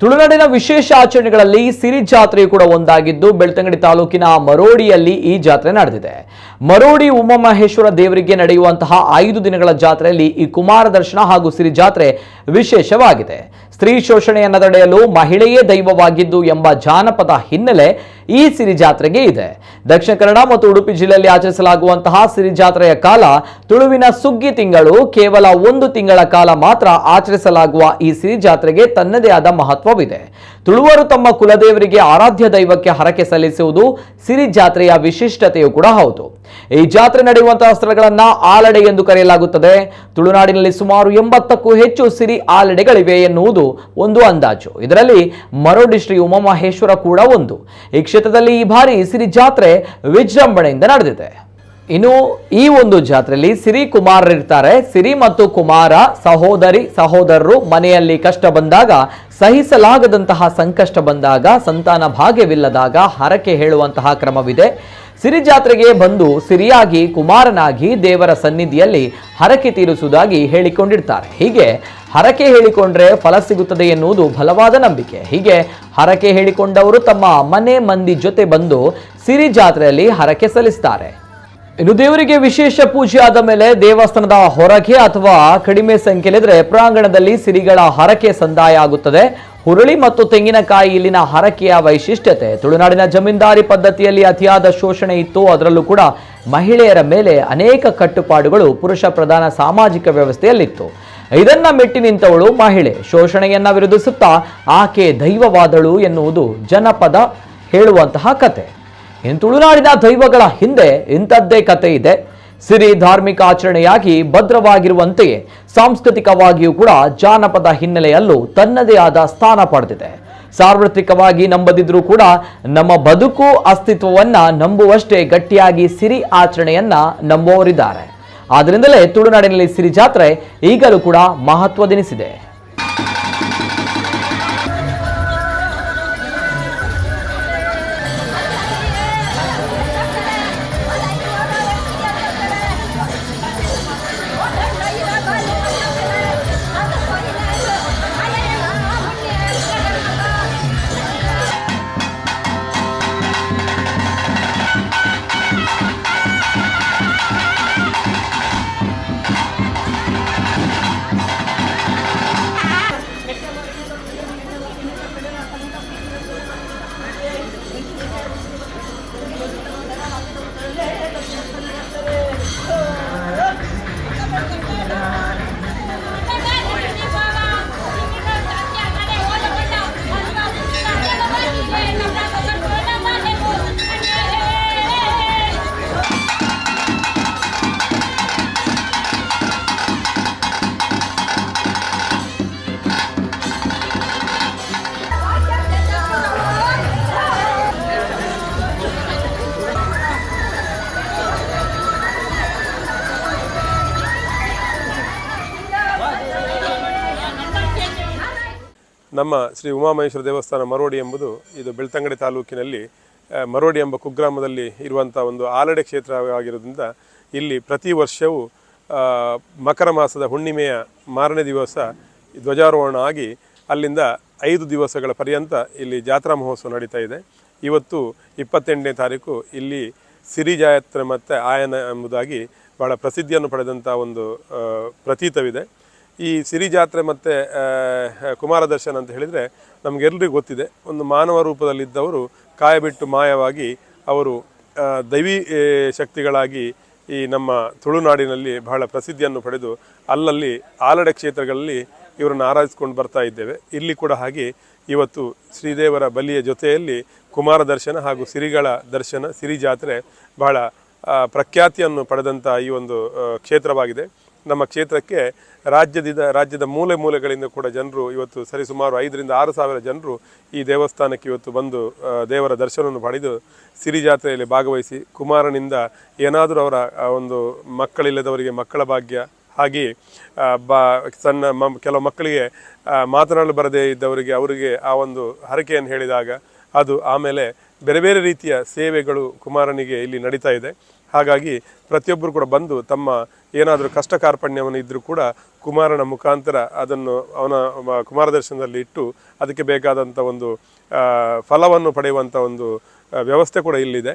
ತುಳುನಾಡಿನ ವಿಶೇಷ ಆಚರಣೆಗಳಲ್ಲಿ ಸಿರಿ ಜಾತ್ರೆಯು ಕೂಡ ಒಂದಾಗಿದ್ದು, ಬೆಳ್ತಂಗಡಿ ತಾಲೂಕಿನ ಮರೋಡಿಯಲ್ಲಿ ಈ ಜಾತ್ರೆ ನಡೆದಿದೆ. ಮರೋಡಿ ಉಮಾಮಹೇಶ್ವರ ದೇವರಿಗೆ ನಡೆಯುವಂತಹ ಐದು ದಿನಗಳ ಜಾತ್ರೆಯಲ್ಲಿ ಈ ಕುಮಾರ ದರ್ಶನ ಹಾಗೂ ಸಿರಿ ಜಾತ್ರೆ ವಿಶೇಷವಾಗಿದೆ. ಸ್ತ್ರೀ ಶೋಷಣೆಯನ್ನು ತಡೆಯಲು ಮಹಿಳೆಯೇ ದೈವವಾಗಿದ್ದು ಎಂಬ ಜಾನಪದ ಹಿನ್ನೆಲೆ ಈ ಸಿರಿ ಜಾತ್ರೆಗೆ ಇದೆ. ದಕ್ಷಿಣ ಕನ್ನಡ ಮತ್ತು ಉಡುಪಿ ಜಿಲ್ಲೆಯಲ್ಲಿ ಆಚರಿಸಲಾಗುವಂತಹ ಸಿರಿ ಜಾತ್ರೆಯ ಕಾಲ ತುಳುವಿನ ಸುಗ್ಗಿ ತಿಂಗಳು ಕೇವಲ ಒಂದು ತಿಂಗಳ ಕಾಲ ಮಾತ್ರ ಆಚರಿಸಲಾಗುವ ಈ ಸಿರಿ ಜಾತ್ರೆಗೆ ತನ್ನದೇ ಆದ ಮಹತ್ವವಿದೆ. ತುಳುವರು ತಮ್ಮ ಕುಲದೇವರಿಗೆ ಆರಾಧ್ಯ ದೈವಕ್ಕೆ ಹರಕೆ ಸಲ್ಲಿಸುವುದು ಸಿರಿ ಜಾತ್ರೆಯ ವಿಶಿಷ್ಟತೆಯೂ ಕೂಡ ಹೌದು. ಈ ಜಾತ್ರೆ ನಡೆಯುವಂತಹ ಸ್ಥಳಗಳನ್ನ ಆಲಡೆ ಎಂದು ಕರೆಯಲಾಗುತ್ತದೆ. ತುಳುನಾಡಿನಲ್ಲಿ ಸುಮಾರು ಎಂಬತ್ತಕ್ಕೂ ಹೆಚ್ಚು ಸಿರಿ ಆಲಡೆಗಳಿವೆ ಎನ್ನುವುದು ಒಂದು ಅಂದಾಜು. ಇದರಲ್ಲಿ ಮರೋಡಿ ಶ್ರೀ ಉಮಾಮಹೇಶ್ವರ ಕೂಡ ಒಂದು. ಈ ಕ್ಷೇತ್ರದಲ್ಲಿ ಈ ಬಾರಿ ಸಿರಿ ಜಾತ್ರೆ ವಿಜೃಂಭಣೆಯಿಂದ ನಡೆದಿದೆ. ಇನ್ನು ಈ ಒಂದು ಜಾತ್ರೆಯಲ್ಲಿ ಸಿರಿ ಕುಮಾರರಿರ್ತಾರೆ. ಸಿರಿ ಮತ್ತು ಕುಮಾರ ಸಹೋದರಿ ಸಹೋದರರು ಮನೆಯಲ್ಲಿ ಕಷ್ಟ ಬಂದಾಗ, ಸಹಿಸಲಾಗದಂತಹ ಸಂಕಷ್ಟ ಬಂದಾಗ, ಸಂತಾನ ಭಾಗ್ಯವಿಲ್ಲದಾಗ ಹರಕೆ ಹೇಳುವಂತಹ ಕ್ರಮವಿದೆ. ಸಿರಿ ಜಾತ್ರೆಗೆ ಬಂದು ಸಿರಿಯಾಗಿ, ಕುಮಾರನಾಗಿ ದೇವರ ಸನ್ನಿಧಿಯಲ್ಲಿ ಹರಕೆ ತೀರಿಸುವುದಾಗಿ ಹೇಳಿಕೊಂಡಿರ್ತಾರೆ. ಹೀಗೆ ಹರಕೆ ಹೇಳಿಕೊಂಡ್ರೆ ಫಲ ಸಿಗುತ್ತದೆ ಎನ್ನುವುದು ಬಲವಾದ ನಂಬಿಕೆ. ಹೀಗೆ ಹರಕೆ ಹೇಳಿಕೊಂಡವರು ತಮ್ಮ ಮನೆ ಮಂದಿ ಜೊತೆ ಬಂದು ಸಿರಿ ಜಾತ್ರೆಯಲ್ಲಿ ಹರಕೆ ಸಲ್ಲಿಸ್ತಾರೆ. ಇನ್ನು ದೇವರಿಗೆ ವಿಶೇಷ ಪೂಜೆ ಆದ ಮೇಲೆ ದೇವಸ್ಥಾನದ ಹೊರಗೆ ಅಥವಾ ಕಡಿಮೆ ಸಂಖ್ಯೆಯಲ್ಲಿದ್ರೆ ಪ್ರಾಂಗಣದಲ್ಲಿ ಸಿರಿಗಳ ಹರಕೆ ಸಂದಾಯ ಆಗುತ್ತದೆ. ಹುರುಳಿ ಮತ್ತು ತೆಂಗಿನಕಾಯಿ ಇಲ್ಲಿನ ಹರಕೆಯ ವೈಶಿಷ್ಟ್ಯತೆ. ತುಳುನಾಡಿನ ಜಮೀನ್ದಾರಿ ಪದ್ಧತಿಯಲ್ಲಿ ಅತಿಯಾದ ಶೋಷಣೆ ಇತ್ತು. ಅದರಲ್ಲೂ ಕೂಡ ಮಹಿಳೆಯರ ಮೇಲೆ ಅನೇಕ ಕಟ್ಟುಪಾಡುಗಳು ಪುರುಷ ಪ್ರಧಾನ ಸಾಮಾಜಿಕ ವ್ಯವಸ್ಥೆಯಲ್ಲಿತ್ತು. ಇದನ್ನ ಮೆಟ್ಟಿ ನಿಂತವಳು ಮಹಿಳೆ. ಶೋಷಣೆಯನ್ನ ವಿರೋಧಿಸುತ್ತಾ ಆಕೆ ದೈವವಾದಳು ಎನ್ನುವುದು ಜನಪದ ಹೇಳುವಂತಹ ಕತೆ. ಇನ್ನು ತುಳುನಾಡಿನ ದೈವಗಳ ಹಿಂದೆ ಇಂಥದ್ದೇ ಕತೆ ಇದೆ. ಸಿರಿ ಧಾರ್ಮಿಕ ಆಚರಣೆಯಾಗಿ ಭದ್ರವಾಗಿರುವಂತೆಯೇ ಸಾಂಸ್ಕೃತಿಕವಾಗಿಯೂ ಕೂಡ ಜಾನಪದ ಹಿನ್ನೆಲೆಯಲ್ಲೂ ತನ್ನದೇ ಆದ ಸ್ಥಾನ ಪಡೆದಿದೆ. ಸಾರ್ವತ್ರಿಕವಾಗಿ ನಂಬದಿದ್ರೂ ಕೂಡ ನಮ್ಮ ಬದುಕು ಅಸ್ತಿತ್ವವನ್ನ ನಂಬುವಷ್ಟೇ ಗಟ್ಟಿಯಾಗಿ ಸಿರಿ ಆಚರಣೆಯನ್ನ ನಂಬುವವರಿದ್ದಾರೆ. ಆದ್ದರಿಂದಲೇ ತುಳುನಾಡಿನಲ್ಲಿ ಸಿರಿ ಜಾತ್ರೆ ಈಗಲೂ ಕೂಡ ಮಹತ್ವದೆನಿಸಿದೆ ನಮ್ಮ ಶ್ರೀ ಉಮಾಮಹೇಶ್ವರ ದೇವಸ್ಥಾನ ಮರೋಡಿ ಎಂಬುದು ಇದು ಬೆಳ್ತಂಗಡಿ ತಾಲೂಕಿನಲ್ಲಿ ಮರೋಡಿ ಎಂಬ ಕುಗ್ರಾಮದಲ್ಲಿ ಇರುವಂಥ ಒಂದು ಆಲಡೆ ಕ್ಷೇತ್ರವಾಗಿರೋದ್ರಿಂದ ಇಲ್ಲಿ ಪ್ರತಿ ವರ್ಷವೂ ಮಕರ ಮಾಸದ ಹುಣ್ಣಿಮೆಯ ಮಾರನೇ ದಿವಸ ಧ್ವಜಾರೋಹಣ ಆಗಿ ಅಲ್ಲಿಂದ ಐದು ದಿವಸಗಳ ಪರ್ಯಂತ ಇಲ್ಲಿ ಜಾತ್ರಾ ಮಹೋತ್ಸವ ನಡೀತಾ ಇದೆ. ಇವತ್ತು ಇಪ್ಪತ್ತೆಂಟನೇ ತಾರೀಕು ಇಲ್ಲಿ ಸಿರಿ ಜಾತ್ರೆ ಮತ್ತು ಆಯನ ಎಂಬುದಾಗಿ ಭಾಳ ಪ್ರಸಿದ್ಧಿಯನ್ನು ಪಡೆದಂಥ ಒಂದು ಪ್ರತೀತವಿದೆ. ಈ ಸಿರಿ ಜಾತ್ರೆ ಮತ್ತು ಕುಮಾರ ದರ್ಶನ ಅಂತ ಹೇಳಿದರೆ ನಮಗೆಲ್ಲರಿಗೂ ಗೊತ್ತಿದೆ. ಒಂದು ಮಾನವ ರೂಪದಲ್ಲಿದ್ದವರು ಕಾಯಬಿಟ್ಟು ಮಾಯವಾಗಿ ಅವರು ದೈವಿ ಶಕ್ತಿಗಳಾಗಿ ಈ ನಮ್ಮ ತುಳುನಾಡಿನಲ್ಲಿ ಬಹಳ ಪ್ರಸಿದ್ಧಿಯನ್ನು ಪಡೆದು ಅಲ್ಲಲ್ಲಿ ಆಲಡೆ ಕ್ಷೇತ್ರಗಳಲ್ಲಿ ಇವರನ್ನು ಆರಾಧಿಸ್ಕೊಂಡು ಬರ್ತಾ ಇದ್ದೇವೆ. ಇಲ್ಲಿ ಕೂಡ ಹಾಗೆ ಇವತ್ತು ಶ್ರೀದೇವರ ಬಲಿಯ ಜೊತೆಯಲ್ಲಿ ಕುಮಾರ ದರ್ಶನ ಹಾಗೂ ಸಿರಿಗಳ ದರ್ಶನ, ಸಿರಿ ಜಾತ್ರೆ ಬಹಳ ಪ್ರಖ್ಯಾತಿಯನ್ನು ಪಡೆದಂಥ ಈ ಒಂದು ಕ್ಷೇತ್ರವಾಗಿದೆ. ನಮ್ಮ ಕ್ಷೇತ್ರಕ್ಕೆ ರಾಜ್ಯದಿಂದ ರಾಜ್ಯದ ಮೂಲೆ ಮೂಲೆಗಳಿಂದ ಕೂಡ ಜನರು ಇವತ್ತು ಸರಿಸುಮಾರು ಐದರಿಂದ ಆರು ಸಾವಿರ ಜನರು ಈ ದೇವಸ್ಥಾನಕ್ಕೆ ಇವತ್ತು ಬಂದು ದೇವರ ದರ್ಶನವನ್ನು ಪಡೆದು ಸಿರಿ ಜಾತ್ರೆಯಲ್ಲಿ ಭಾಗವಹಿಸಿ ಕುಮಾರನಿಂದ ಏನಾದರೂ ಅವರ ಒಂದು ಮಕ್ಕಳಿಲ್ಲದವರಿಗೆ ಮಕ್ಕಳ ಭಾಗ್ಯ ಹಾಗೆಯೇ ಆ, ಬಾ ಸಣ್ಣ ಮ ಕೆಲವು ಮಕ್ಕಳಿಗೆ ಮಾತನಾಡಲು ಬರದೇ ಇದ್ದವರಿಗೆ ಅವರಿಗೆ ಆ ಒಂದು ಹರಕೆಯನ್ನು ಹೇಳಿದಾಗ ಅದು ಆಮೇಲೆ ಬೇರೆ ಬೇರೆ ರೀತಿಯ ಸೇವೆಗಳು ಕುಮಾರನಿಗೆ ಇಲ್ಲಿ ನಡೀತಾ ಇದೆ. ಹಾಗಾಗಿ ಪ್ರತಿಯೊಬ್ಬರು ಕೂಡ ಬಂದು ತಮ್ಮ ಏನಾದರೂ ಕಷ್ಟ ಕಾರ್ಪಣ್ಯವನ್ನು ಇದ್ದರೂ ಕೂಡ ಕುಮಾರನ ಮುಖಾಂತರ ಅದನ್ನು ಅವನ ಕುಮಾರದರ್ಶನದಲ್ಲಿ ಕುಮಾರ ದರ್ಶನದಲ್ಲಿ ಇಟ್ಟು ಅದಕ್ಕೆ ಬೇಕಾದಂಥ ಒಂದು ಫಲವನ್ನು ಪಡೆಯುವಂಥ ಒಂದು ವ್ಯವಸ್ಥೆ ಕೂಡ ಇಲ್ಲಿದೆ.